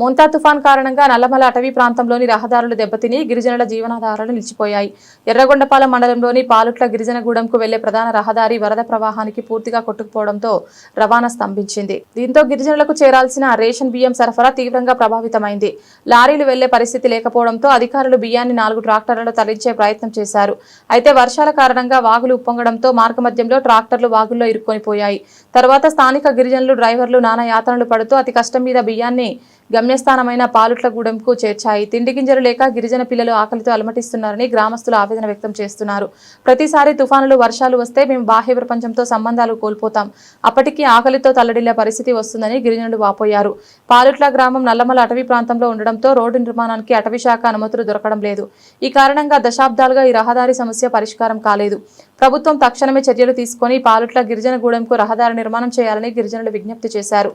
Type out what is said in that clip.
మొంతా తుఫాన్ కారణంగా నల్లమల అటవీ ప్రాంతంలోని రహదారులు దెబ్బతిని గిరిజనుల జీవనాధారాలు నిలిచిపోయాయి. ఎర్రగొండపాలెం మండలంలోని పాలుట్ల గిరిజనగూడెంకు వెళ్ళే ప్రధాన రహదారి వరద ప్రవాహానికి పూర్తిగా కొట్టుకుపోవడంతో రవాణా స్తంభించింది. దీంతో గిరిజనులకు చేరాల్సిన రేషన్ బియ్యం సరఫరా తీవ్రంగా ప్రభావితమైంది. లారీలు వెళ్ళే పరిస్థితి లేకపోవడంతో అధికారులు బియ్యాన్ని నాలుగు ట్రాక్టర్లలో తరలించే ప్రయత్నం చేశారు. అయితే వర్షాల కారణంగా వాగులు ఉప్పొంగడంతో మార్గమధ్యంలో ట్రాక్టర్లు వాగుల్లో ఇరుక్కొనిపోయాయి. తర్వాత స్థానిక గిరిజనులు డ్రైవర్లు నానా యాతనలు పడుతూ అతి కష్టం మీద బియ్యాన్ని గమ్యస్థానమైన పాలుట్లగూడెంకు చేర్చాయి. తిండి గింజలు లేక గిరిజన పిల్లలు ఆకలితో అలమటిస్తున్నారని గ్రామస్తులు ఆవేదన వ్యక్తం చేస్తున్నారు. ప్రతిసారి తుఫానులు వర్షాలు వస్తే మేము బాహ్య ప్రపంచంతో సంబంధాలు కోల్పోతాం. అప్పటికి ఆకలితో తల్లడిల్లే పరిస్థితి వస్తుందని గిరిజనులు వాపోయారు. పాలుట్ల గ్రామం నల్లమల అటవీ ప్రాంతంలో ఉండడంతో రోడ్డు నిర్మాణానికి అటవీ శాఖ అనుమతులు దొరకడం లేదు. ఈ కారణంగా దశాబ్దాలుగా ఈ రహదారి సమస్య పరిష్కారం కాలేదు. ప్రభుత్వం తక్షణమే చర్యలు తీసుకొని పాలుట్ల గిరిజన గూడెంకు రహదారి నిర్మాణం చేయాలని గిరిజనులు విజ్ఞప్తి చేశారు.